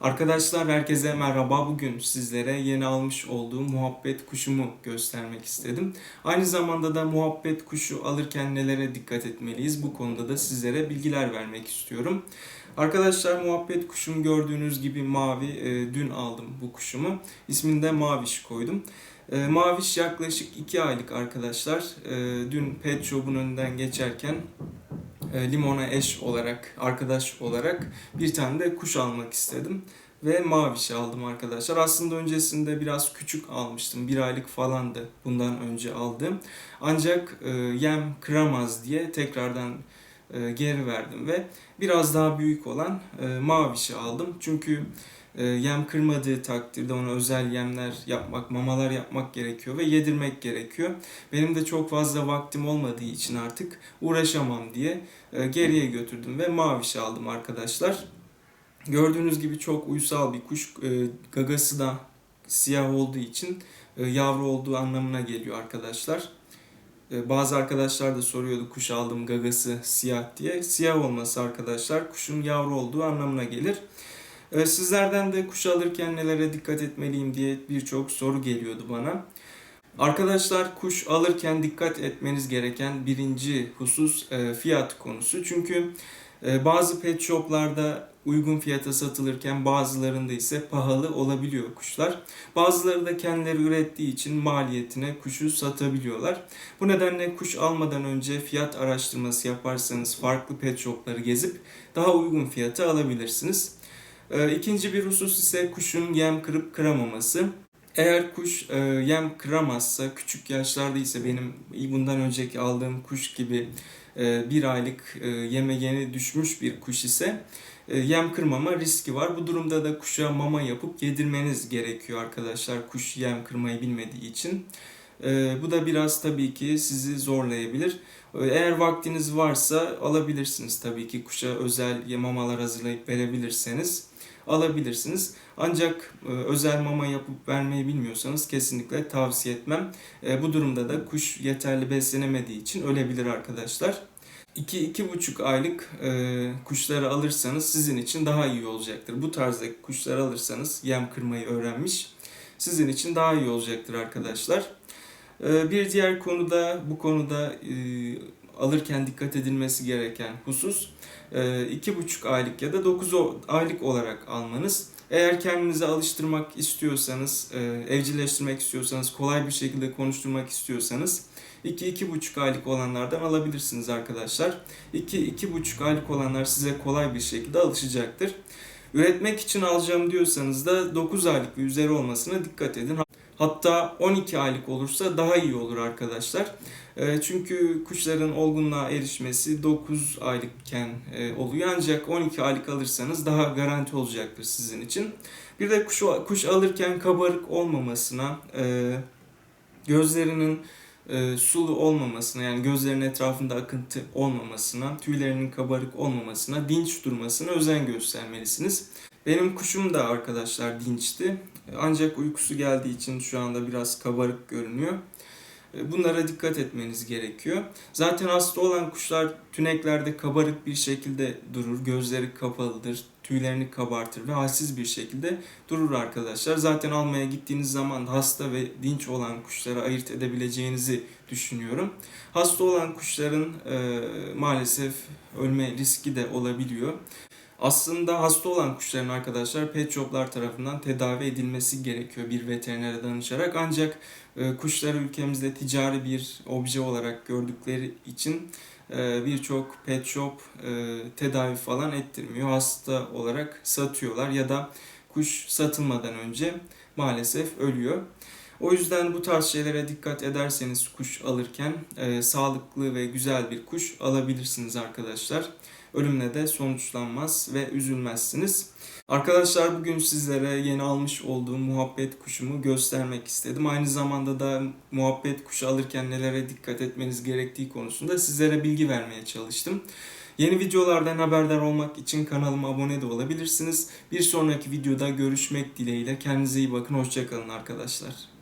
Arkadaşlar herkese merhaba. Bugün sizlere yeni almış olduğum muhabbet kuşumu göstermek istedim. Aynı zamanda da muhabbet kuşu alırken nelere dikkat etmeliyiz bu konuda da sizlere bilgiler vermek istiyorum. Arkadaşlar muhabbet kuşum gördüğünüz gibi mavi. E, dün aldım bu kuşumu. İsmini de Maviş koydum. E, Maviş yaklaşık 2 aylık arkadaşlar. E, dün pet shop'un önünden geçerken limona eş olarak, arkadaş olarak bir tane de kuş almak istedim. Ve mavişi aldım arkadaşlar. Aslında öncesinde biraz küçük almıştım. Bir aylık falandı bundan önce aldığım. Ancak e, yem kıramaz diye tekrardan e, geri verdim ve biraz daha büyük olan e, mavişi aldım. Çünkü e, yem kırmadığı takdirde ona özel yemler yapmak, mamalar yapmak gerekiyor ve yedirmek gerekiyor. Benim de çok fazla vaktim olmadığı için artık uğraşamam diye geriye götürdüm ve maviş aldım arkadaşlar. Gördüğünüz gibi çok uysal bir kuş. Gagası da siyah olduğu için yavru olduğu anlamına geliyor arkadaşlar. E, Bazı arkadaşlar da soruyordu kuş aldım gagası siyah diye. Siyah olması arkadaşlar kuşun yavru olduğu anlamına gelir. E, Sizlerden de kuş alırken nelere dikkat etmeliyim diye birçok soru geliyordu bana. Arkadaşlar kuş alırken dikkat etmeniz gereken birinci husus e, fiyat konusu. Çünkü bazı pet shoplarda uygun fiyata satılırken bazılarında ise pahalı olabiliyor kuşlar. Bazıları da kendileri ürettiği için maliyetine kuşu satabiliyorlar. Bu nedenle kuş almadan önce fiyat araştırması yaparsanız farklı pet shopları gezip daha uygun fiyata alabilirsiniz. E, İkinci bir husus ise kuşun yem kırıp kıramaması. Eğer kuş e, yem kıramazsa, küçük yaşlarda ise benim bundan önceki aldığım kuş gibi e, bir aylık e, yeme yeni düşmüş bir kuş ise e, yem kırmama riski var. Bu durumda da kuşa mama yapıp yedirmeniz gerekiyor arkadaşlar kuş yem kırmayı bilmediği için. E, bu da biraz tabii ki sizi zorlayabilir. E, Eğer vaktiniz varsa alabilirsiniz tabii ki kuşa özel mamalar hazırlayıp verebilirseniz alabilirsiniz. Ancak e, özel mama yapıp vermeyi bilmiyorsanız kesinlikle tavsiye etmem. E, bu durumda da kuş yeterli beslenemediği için ölebilir arkadaşlar. 2-2,5 aylık e, kuşları alırsanız sizin için daha iyi olacaktır. Bu tarzdaki kuşları alırsanız yem kırmayı öğrenmiş sizin için daha iyi olacaktır arkadaşlar. E, bir diğer konuda bu konuda alırken dikkat edilmesi gereken husus e, iki buçuk aylık ya da 9 aylık olarak almanız. Eğer kendinizi alıştırmak istiyorsanız, e, evcilleştirmek istiyorsanız, kolay bir şekilde konuşturmak istiyorsanız 2-2,5 aylık olanlardan alabilirsiniz arkadaşlar. 2-2,5 aylık olanlar size kolay bir şekilde alışacaktır. Üretmek için alacağım diyorsanız da 9 aylık ve üzeri olmasına dikkat edin. Hatta 12 aylık olursa daha iyi olur arkadaşlar. E, Çünkü kuşların olgunluğa erişmesi 9 aylıkken e, oluyor. Ancak 12 aylık alırsanız daha garanti olacaktır sizin için. Bir de kuş, kuş alırken kabarık olmamasına, e, gözlerinin e, sulu olmamasına yani gözlerin etrafında akıntı olmamasına, tüylerinin kabarık olmamasına, dinç durmasına özen göstermelisiniz. Benim kuşum da arkadaşlar dinçti. Ancak uykusu geldiği için şu anda biraz kabarık görünüyor. E, Bunlara dikkat etmeniz gerekiyor. Zaten hasta olan kuşlar tüneklerde kabarık bir şekilde durur. Gözleri kapalıdır, tüylerini kabartır ve halsiz bir şekilde durur arkadaşlar. Zaten almaya gittiğiniz zaman hasta ve dinç olan kuşları ayırt edebileceğinizi düşünüyorum. Hasta olan kuşların e, maalesef ölme riski de olabiliyor. Aslında hasta olan kuşların arkadaşlar pet shoplar tarafından tedavi edilmesi gerekiyor bir veterinere danışarak. Ancak e, kuşları ülkemizde ticari bir obje olarak gördükleri için e, birçok pet shop e, tedavi falan ettirmiyor. Hasta olarak satıyorlar ya da kuş satılmadan önce maalesef ölüyor. O yüzden bu tarz şeylere dikkat ederseniz kuş alırken e, sağlıklı ve güzel bir kuş alabilirsiniz arkadaşlar. Ölümle de sonuçlanmaz ve üzülmezsiniz. Arkadaşlar bugün sizlere yeni almış olduğum muhabbet kuşumu göstermek istedim. Aynı zamanda da muhabbet kuşu alırken nelere dikkat etmeniz gerektiği konusunda sizlere bilgi vermeye çalıştım. Yeni videolardan haberdar olmak için kanalıma abone de olabilirsiniz. Bir sonraki videoda görüşmek dileğiyle. Kendinize iyi bakın. Hoşçakalın arkadaşlar.